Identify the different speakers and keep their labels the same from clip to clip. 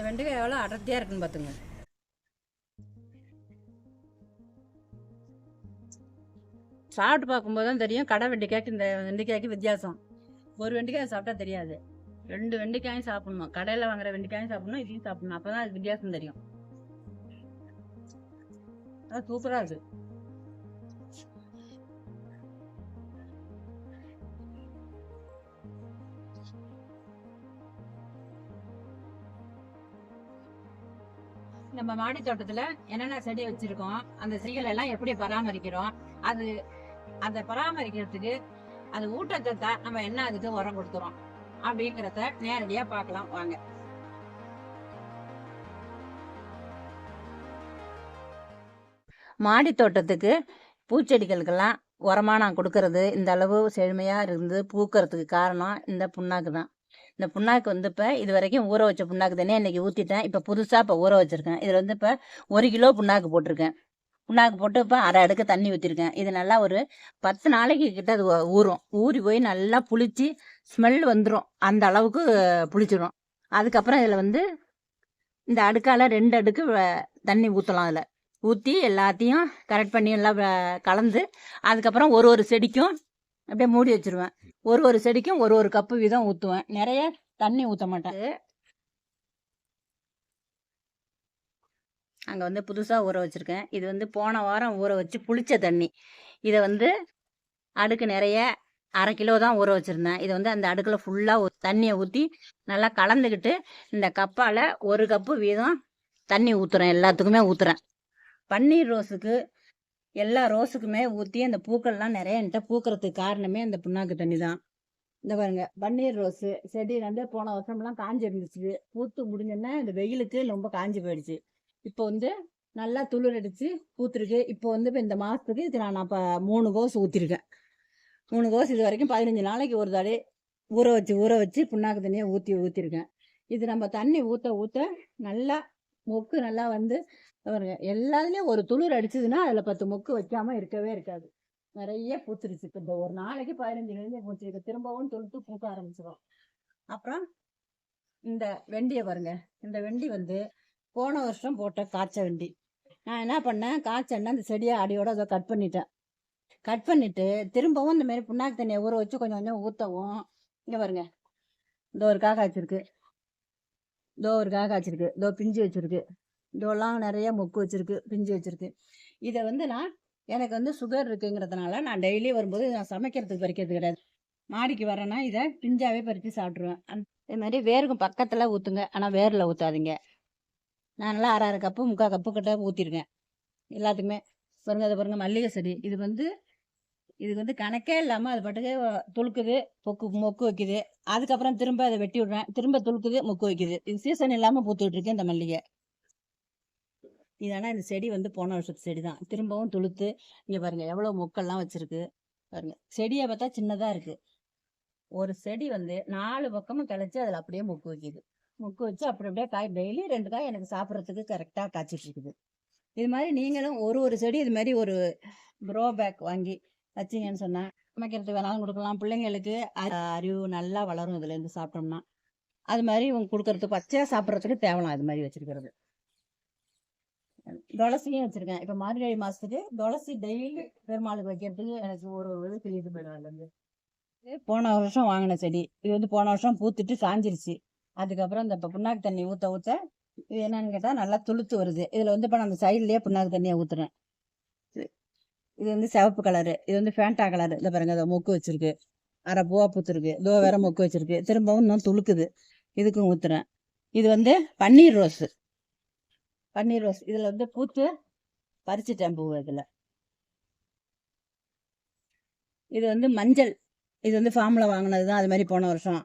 Speaker 1: இந்த வெண்டைக்காய் எவ்வளோ அடர்த்தியாக இருக்குன்னு பார்த்துங்க. சாப்பிட்டு பார்க்கும்போது தான் தெரியும் கடை வெண்டைக்காய்க்கு இந்த வெண்டைக்காய்க்கு வித்தியாசம். ஒரு வெண்டைக்காய் சாப்பிட்டா தெரியாது. ரெண்டு வெண்டைக்காயும் சாப்பிடணும். கடையில் வாங்குற வெண்டைக்காயும் சாப்பிடணும் இதையும் சாப்பிடணும். அப்போ தான் அது வித்தியாசம் தெரியும். அது சூப்பராக இருக்குது நம்ம மாடி தோட்டத்துல என்னென்ன செடி வச்சிருக்கோம் அந்த செடிகள் எல்லாம் எப்படி பராமரிக்கிறோம் அது அதை பராமரிக்கிறதுக்கு அது ஊட்டச்சத்தா நம்ம என்ன அதுக்கு உரம் கொடுக்குறோம் அப்படிங்கிறத நேரடியா பார்க்கலாம் வாங்க. மாடி தோட்டத்துக்கு பூச்செடிகளுக்கெல்லாம் உரமா நான் கொடுக்கறது இந்த அளவு செழுமையாக இருந்து பூக்கிறதுக்கு காரணம் இந்த புண்ணாக்கு தான் இந்த புண்ணாக்கு வந்து இப்போ இது வரைக்கும் ஊற வச்ச புண்ணாக்கு தானே இன்றைக்கி ஊற்றிட்டேன் இப்போ புதுசாக இப்போ ஊற வச்சுருக்கேன். இதில் வந்து இப்போ ஒரு கிலோ புண்ணாக்கு போட்டிருக்கேன். புண்ணாக்கு போட்டு இப்போ அரை அடுக்கு தண்ணி ஊற்றிருக்கேன் இது நல்லா ஒரு பத்து நாளைக்கு கிட்ட அது ஊறும். ஊறி போய் நல்லா புளிச்சு ஸ்மெல் வந்துடும் அந்த அளவுக்கு புளிச்சிடும் அதுக்கப்புறம் இதில் வந்து இந்த அடுக்கால் ரெண்டு அடுக்கு தண்ணி ஊற்றலாம் அதில். ஊற்றி எல்லாத்தையும் கரெக்ட் பண்ணி எல்லாம் கலந்து அதுக்கப்புறம் ஒரு ஒரு செடிக்கும் அப்படியே மூடி வச்சிருவேன். ஒரு ஒரு செடிக்கும் ஒரு ஒரு கப்பு வீதம் ஊற்றுவேன் நிறைய தண்ணி ஊற்ற மாட்டேன். அங்கே வந்து புதுசாக ஊற வச்சுருக்கேன். இது வந்து போன வாரம் ஊற வச்சு புளிச்ச தண்ணி. இதை வந்து அடுக்கு நிறைய அரை கிலோ தான் ஊற வச்சுருந்தேன். இதை வந்து அந்த அடுக்கில் ஃபுல்லாக தண்ணியை ஊற்றி நல்லா கலந்துக்கிட்டு இந்த கப்பால் ஒரு கப்பு வீதம் தண்ணி ஊற்றுறேன் எல்லாத்துக்குமே ஊற்றுறேன் பன்னீர் ரோஸுக்கு எல்லா ரோஸுக்குமே ஊற்றி அந்த பூக்கள்லாம் நிறைய என்கிட்ட பூக்கிறதுக்கு காரணமே அந்த புண்ணாக்கு தண்ணி தான். இந்த பாருங்க பன்னீர் ரோஸு செடி வந்து போன வருஷம்லாம் காஞ்சி இருந்துச்சு. பூத்து முடிஞ்சோன்னா இந்த வெயிலுக்கு ரொம்ப காஞ்சி போயிடுச்சு. இப்போ வந்து நல்லா துளிர் அடித்து பூத்துருக்கு. இப்போ வந்து இப்போ இந்த மாதத்துக்கு இது நான் இப்போ மூணு கோஸ் ஊற்றிருக்கேன் மூணு கோஸ் இது வரைக்கும் பதினஞ்சு நாளைக்கு ஒரு தடவை ஊற வச்சு ஊற வச்சு புண்ணாக்கு தண்ணியை ஊற்றி ஊற்றிருக்கேன் இது நம்ம தண்ணி ஊற்ற ஊற்ற நல்லா மொக்கு நல்லா வந்து பாருங்க எல்லாத்துலேயும் ஒரு துளிர் அடிச்சதுன்னா அதில் பத்து மொக்கு வைக்காம இருக்கவே இருக்காது. நிறைய பூத்துருச்சு. இப்போ இந்த ஒரு நாளைக்கு பதினஞ்சு நிமிஷம் பூச்சிருக்கு திரும்பவும் தொழுத்து பூக்க ஆரம்பிச்சிடும் அப்புறம் இந்த வெண்டியை பாருங்க. இந்த வெண்டி வந்து போன வருஷம் போட்ட காய்ச்ச வெண்டி. நான் என்ன பண்ணேன்? காய்ச்சன்னா அந்த செடியை அடியோட அதை கட் பண்ணிட்டேன். கட் பண்ணிட்டு திரும்பவும் இந்த மாதிரி புண்ணாக்கு தண்ணியை ஊற வச்சு கொஞ்சம் கொஞ்சம் ஊற்றவும் இங்கே பாருங்க. இந்த ஒரு காய் காய்ச்சிருக்கு இதோ ஒரு காக வச்சுருக்கு. இதோ பிஞ்சு வச்சுருக்கு. இதோலாம் நிறைய மொக்கு வச்சுருக்கு. பிஞ்சு வச்சுருக்கு. இதை வந்து நான் எனக்கு வந்து சுகர் இருக்குங்கிறதுனால நான் டெய்லி வரும்போது நான் சமைக்கிறதுக்கு பறிக்கிறது கிடையாது. மாடிக்கு வரேன்னா இதை பிஞ்சாவே பறித்து சாப்பிட்ருவேன் அதே மாதிரி வேருக்கும் பக்கத்தில் ஊற்றுங்க ஆனால் வேரில் ஊற்றாதீங்க நான் நல்லா அரை அரை கப்பு முக்கால் கப்பு கிட்ட ஊற்றிருக்கேன் எல்லாத்துக்குமே. பாருங்கள் அதை பாருங்கள் மல்லிகை செடி. இது வந்து இதுக்கு வந்து கணக்கே இல்லாமல் அது பாட்டுக்கு துளுக்குது பொக்கு மொக்கு வைக்குது. அதுக்கப்புறம் திரும்ப அதை வெட்டி விடுறேன். திரும்ப துளுக்குது மொக்கு வைக்குது. இது சீசன் இல்லாமல் பூத்துக்கிட்டு இருக்கு இந்த மல்லிகை. இதனால் இந்த செடி வந்து போன வருஷத்து செடி தான் திரும்பவும் துளுத்து இங்கே பாருங்க எவ்வளோ மொக்கெல்லாம் வச்சுருக்கு. பாருங்கள் செடியை பார்த்தா சின்னதாக இருக்குது ஒரு செடி வந்து நாலு பக்கமும் கிளச்சி அதில் அப்படியே மொக்கு வைக்குது. மொக்கு வச்சு அப்படி அப்படியே காய் டெய்லி ரெண்டு காய் எனக்கு சாப்பிட்றதுக்கு கரெக்டாக காய்ச்சிட்டு இருக்குது. இது மாதிரி நீங்களும் ஒரு ஒரு செடி இது மாதிரி ஒரு ப்ரோ பேக் வாங்கி வச்சிங்கன்னு சொன்னேன் சமைக்கிறதுக்கு வேணாலும் கொடுக்கலாம். பிள்ளைங்களுக்கு அறிவு நல்லா வளரும் இதுலேருந்து சாப்பிட்டோம்னா. அது மாதிரி இவங்க கொடுக்கறதுக்கு பச்சையாக சாப்பிட்றதுக்கு தேவலாம் அது மாதிரி வச்சுருக்கிறது. துளசியும் வச்சிருக்கேன். இப்போ மார்கழி மாசத்துக்கு துளசி டெய்லி பெருமாளுக்கு வைக்கிறதுக்கு எனக்கு ஒரு ஒரு இது கிளிட்டு போயிடும் அதுலேருந்து. இது போன வருஷம் வாங்கின செடி. இது வந்து போன வருஷம் பூத்துட்டு சாஞ்சிருச்சு அதுக்கப்புறம் இந்த இப்போ புண்ணாக்கு தண்ணி ஊற்ற ஊற்ற இது என்னன்னு கேட்டால் நல்லா துளுத்து வருது. இதில் வந்து இப்போ நான் அந்த சைட்லேயே புண்ணாக்கு தண்ணியை ஊற்றுறேன் இது வந்து சிவப்பு கலரு இது வந்து ஃபேண்டா கலரு இதில் பாருங்க இதை மொக்கு வச்சிருக்கு. அரை பூவா பூத்துருக்கு. இதோ வேற மொக்கு வச்சிருக்கு. திரும்பவும் இன்னும் துளுக்குது. இதுக்கும் ஊத்துறேன். இது வந்து பன்னீர் ரோஸு. பன்னீர் ரோஸ். இதில் வந்து பூத்து பறிச்சிட்டேன் பூ இதில். இது வந்து மஞ்சள். இது வந்து ஃபார்மில் வாங்கினது தான் அது மாதிரி போன வருஷம்.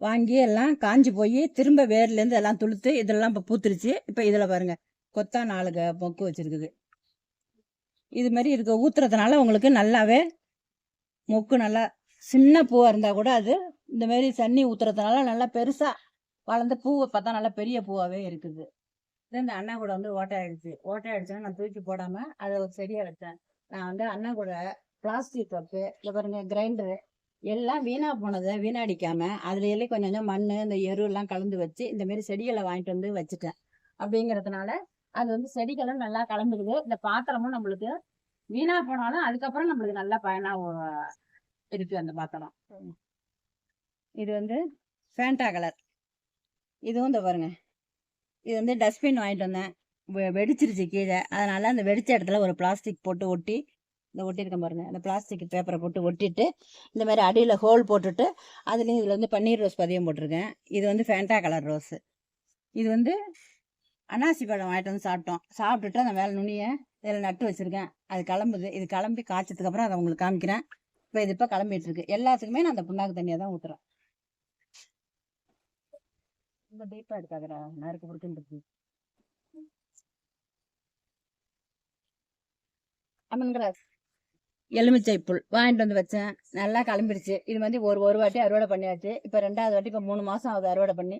Speaker 1: வாங்கி எல்லாம் காஞ்சி போய் திரும்ப வேர்லேருந்து எல்லாம் துளுத்து இதெல்லாம் இப்போ பூத்துருச்சு. இப்போ இதில் பாருங்க கொத்தா நாலு மொக்கு வச்சுருக்குது. இது மாதிரி இருக்க ஊத்துறதுனால உங்களுக்கு நல்லாவே மொக்கு நல்லா சின்ன பூவாக இருந்தால் கூட அது இந்த மாதிரி தண்ணி ஊற்றுறதுனால நல்லா பெருசாக வளர்ந்த பூவை பார்த்தா நல்லா பெரிய பூவாகவே இருக்குது. இது இந்த அண்ணா கூட வந்து ஓட்டை ஆயிடுச்சு ஓட்டை ஆயிடுச்சுன்னா நான் தூக்கி போடாமல் அதை ஒரு செடியாக வச்சேன். நான் வந்து அண்ணா கூட பிளாஸ்டிக் கப்பு இல்லை பாருங்க கிரைண்டரு எல்லாம் வீணாக போனதை வீணாடிக்காமல் அதுலேயே எல்லாம் கொஞ்சம் கொஞ்சம் மண் இந்த எருல்லாம் கலந்து வச்சு இந்தமாரி செடிகளை வாங்கிட்டு வந்து வச்சுட்டேன். அப்படிங்கிறதுனால அது வந்து செடிகளும் நல்லா கலந்துக்குது. இந்த பாத்திரமும் நம்மளுக்கு வீணா போனாலும் அதுக்கப்புறம் நம்மளுக்கு நல்லா பயனா இருக்கு அந்த பாத்திரம். இது வந்து ஃபேண்டா கலர் இதுவும் இந்த பாருங்க. இது வந்து டஸ்ட்பின் வாங்கிட்டு வந்தேன். வெ- வெடிச்சிருச்சு கீழே. அதனால அந்த வெடிச்ச இடத்துல ஒரு பிளாஸ்டிக் போட்டு ஒட்டி இந்த ஒட்டியிருக்கேன் பாருங்க. அந்த பிளாஸ்டிக் பேப்பரை போட்டு ஒட்டிட்டு இந்த மாதிரி அடியில் ஹோல் போட்டுட்டு அதுலேயும் இதில் வந்து பன்னீர் ரோஸ் பதியம் போட்டிருக்கேன். இது வந்து ஃபேண்டா கலர் ரோஸு இது வந்து அனாசி பழம் வாங்கிட்டு வந்து சாப்பிட்டோம். சாப்பிட்டுட்டு அந்த மேலே நுனியை இதில் நட்டு வச்சுருக்கேன். அது கிளம்புது. இது கிளம்பி காய்ச்சதுக்கு அப்புறம் அதை உங்களுக்கு காமிக்கிறேன். இப்போ இது இப்போ கிளம்பிட்டு இருக்கு. எல்லாத்துக்குமே நான் அந்த புண்ணாக்கு தண்ணியை தான் ஊற்றுறேன் ரொம்ப டீப்பாக எடுக்காதடா. நறுக்கு பிடிக்கின்றது அமன்கிராஸ் எலுமிச்சை புல் வாங்கிட்டு வந்து வச்சேன். நல்லா கிளம்பிடுச்சு. இது வந்து ஒரு ஒரு வாட்டி அறுவடை பண்ணியாச்சு. இப்போ ரெண்டாவது வாட்டி இப்போ மூணு மாதம் ஆகுது அறுவடை பண்ணி.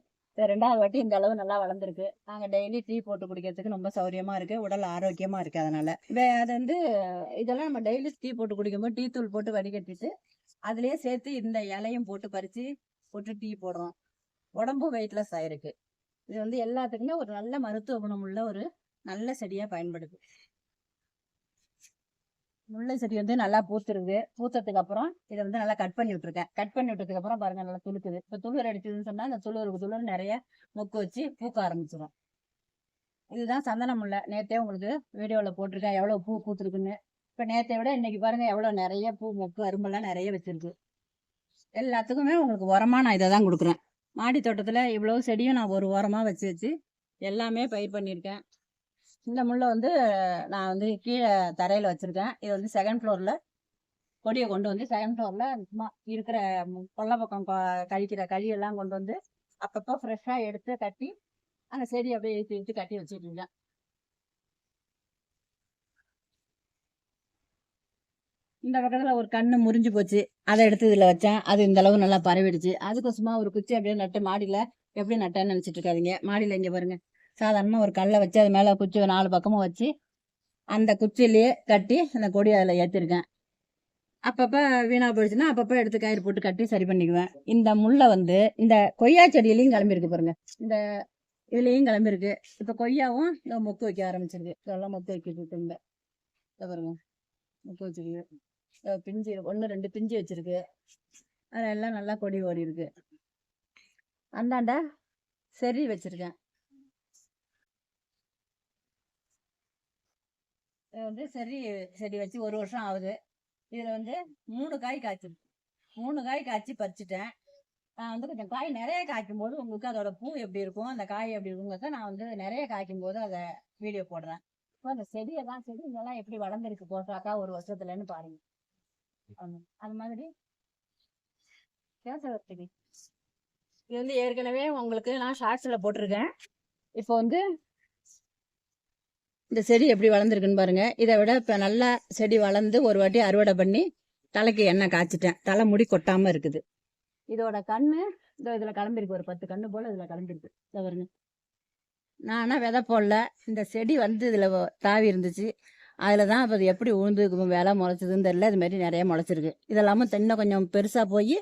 Speaker 1: ரெண்டாவது வாட்டி இந்த அளவு நல்லா வளர்ந்துருக்கு. நாங்கள் டெய்லி டீ போட்டு குடிக்கிறதுக்கு ரொம்ப சௌரியமாக இருக்குது உடல் ஆரோக்கியமாக இருக்குது அதனால். வே அது வந்து இதெல்லாம் நம்ம டெய்லி டீ போட்டு குடிக்கும்போது டீ தூள் போட்டு வடிகட்டிட்டு அதுலேயே சேர்த்து இந்த இலையும் போட்டு பறித்து போட்டு டீ போடுறோம். உடம்பும் வெயிட்லெஸ் ஆயிருக்கு இது வந்து எல்லாத்துக்குமே ஒரு நல்ல மருத்துவ குணமுள்ள ஒரு நல்ல செடியாக பயன்படுது. முல்லை செடி வந்து நல்லா பூத்துருது. பூத்ததுக்கு அப்புறம் இதை வந்து நல்லா கட் பண்ணி விட்டுருக்கேன். கட் பண்ணி விட்டதுக்கு அப்புறம் பாருங்க நல்லா துளுக்குது. இப்போ துளிர் அடிச்சதுன்னு சொன்னா அந்த துளிருக்கு துளிர் நிறைய மொக்கு வச்சு பூக்க ஆரம்பிச்சிடும் இதுதான் சந்தன முல்லை நேத்தே உங்களுக்கு வீடியோவில் போட்டிருக்கேன் எவ்வளோ பூ பூத்துருக்குன்னு. இப்போ நேத்தை விட இன்னைக்கு பாருங்க எவ்வளோ நிறைய பூ மொக்கு அரும்பெல்லாம் நிறைய வச்சிருக்கு. எல்லாத்துக்குமே உங்களுக்கு உரமா நான் இதை தான் கொடுக்குறேன். மாடி தோட்டத்தில் இவ்வளோ செடியும் நான் ஒரு உரமாக வச்சு வச்சு எல்லாமே பயிர் பண்ணியிருக்கேன். இந்த முள்ளை வந்து நான் வந்து கீழே தரையில் வச்சுருக்கேன். இது வந்து செகண்ட் ஃப்ளோரில் கொடியை கொண்டு வந்து செகண்ட் ஃப்ளோரில் சும்மா இருக்கிற கொல்லை பக்கம் கழிக்கிற கழியெல்லாம் கொண்டு வந்து அப்பப்போ ஃப்ரெஷ்ஷாக எடுத்து கட்டி அந்த செடி அப்படியே இழுத்து இழுத்து கட்டி வச்சுருக்கேன் இந்த பக்கத்தில் ஒரு கண்ணு முறிஞ்சு போச்சு. அதை எடுத்து இதில் வச்சேன். அது இந்த அளவு நல்லா பரவிடுச்சு. அதுக்கோசமா ஒரு குச்சி அப்படியே நட்டு மாடியில் எப்படி நட்டேன்னு நினச்சிட்டு இருக்காதீங்க. மாடியில் இங்கே பாருங்கள் சாதாரணமாக ஒரு கல்லை வச்சு அது மேலே குச்சி நாலு பக்கமும் வச்சு அந்த குச்சியிலேயே கட்டி அந்த கொடி அதில் ஏற்றிருக்கேன் அப்பப்போ வீணாக போயிடுச்சுன்னா அப்பப்போ எடுத்து கயிறு போட்டு கட்டி சரி பண்ணிக்குவேன் இந்த முல்லை வந்து இந்த கொய்யா செடியிலையும் கிளம்பியிருக்கு பாருங்க. இந்த இதுலேயும் கிளம்பியிருக்கு. இப்போ கொய்யாவும் இந்த மொக்கு வைக்க ஆரம்பிச்சிருக்கு. இதெல்லாம் மொக்கு வைக்க இந்த இதை பாருங்க. மொக்கு வச்சிருக்கு. பிஞ்சு ஒன்று ரெண்டு பிஞ்சு வச்சிருக்கு. அதெல்லாம் நல்லா கொடி ஓடி இருக்கு அந்தாண்ட செறி வச்சிருக்கேன். வந்து செடி செடி வச்சு ஒரு வருஷம் ஆகுது. இதில் வந்து மூணு காய் காய்ச்சிருக்கு மூணு காய் காய்ச்சி பறிச்சிட்டேன். நான் வந்து கொஞ்சம் காய் நிறைய காய்க்கும் போது உங்களுக்கு அதோட பூ எப்படி இருக்கும் அந்த காய் எப்படி இருக்குங்கிறத நான் வந்து நிறைய காய்க்கும் போது அதை வீடியோ போடுறேன். இப்போ அந்த செடியை தான் செடி இதெல்லாம் எப்படி வளர்ந்துருக்கு போட்டாக்கா ஒரு வருஷத்துலன்னு பாருங்க. அது மாதிரி. கேசவர்த்தினி இது வந்து ஏற்கனவே உங்களுக்கு நான் ஷார்ட்ஸில் போட்டிருக்கேன். இப்போ வந்து இந்த செடி எப்படி வளர்ந்துருக்குன்னு பாருங்கள் இதை விட இப்போ நல்லா செடி வளர்ந்து ஒரு வாட்டி அறுவடை பண்ணி தலைக்கு எண்ணெய் காய்ச்சிட்டேன். தலை முடி கொட்டாமல் இருக்குது. இதோட கண்ணு இதோ இதில் கிளம்பிருக்கு ஒரு பத்து கண்ணு போல் இதில் கிளம்பிருக்கு இதை பாருங்க. நான் ஆனால் விதை போடல. இந்த செடி வந்து இதில் தாவி இருந்துச்சு. அதில் தான் இப்போ அது எப்படி உழுந்து வேலை முளைச்சதுன்னு தெரியல. இது மாதிரி நிறைய முளைச்சிருக்கு. இதெல்லாமும் தென்னை கொஞ்சம் பெருசாக போய்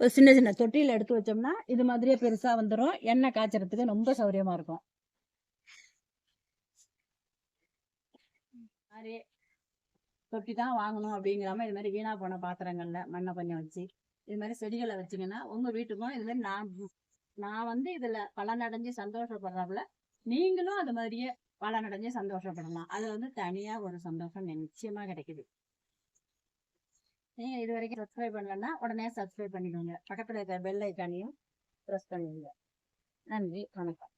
Speaker 1: ஒரு சின்ன சின்ன தொட்டியில் எடுத்து வச்சோம்னா இது மாதிரியே பெருசாக வந்துடும் எண்ணெய் காய்ச்சறதுக்கு ரொம்ப சௌரியமாக இருக்கும். மாதிரி தொட்டி தான் வாங்கணும் அப்படிங்கிறாம இது மாதிரி வீணா போன பாத்திரங்கள்ல மண்ணை கொஞ்சம் வச்சு. இது மாதிரி செடிகளை வச்சிங்கன்னா உங்க வீட்டுக்கும் இது மாதிரி நான் நான் வந்து இதுல பலனடைஞ்சு சந்தோஷப்படுறாப்புல நீங்களும் அது மாதிரியே பலனடைஞ்சு சந்தோஷப்படலாம். அது வந்து தனியா ஒரு சந்தோஷம் நிச்சயமா கிடைக்குது. நீங்க இது வரைக்கும் சப்ஸ்கிரைப் பண்ணலன்னா உடனே சப்ஸ்கிரைப் பண்ணிக்கோங்க. பக்கத்துல இருக்கிற பெல் ஐக்கானையும் ப்ரெஸ் பண்ணிடுங்க நன்றி. வணக்கம்.